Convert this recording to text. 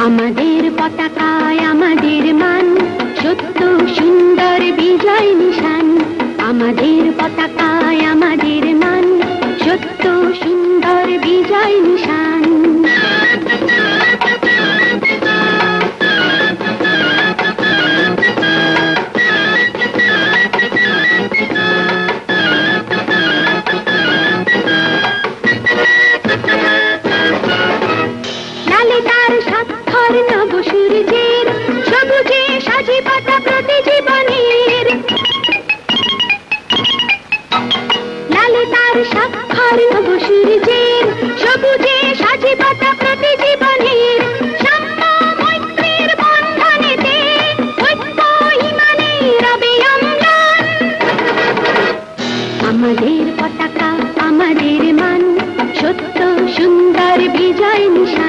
আমাদের পতাকায় আমাদের মান, সত্য সুন্দর বিজয় নিশান। আমাদের পতাকায় আমাদের মান, সত্য সুন্দর বিজয় নিশান। আর সাক্ষর নবসির জের। সবুজে সাজি পাতা আমাদের পতাকা, আমাদের মান, সত্য সুন্দর বিজয় নিশা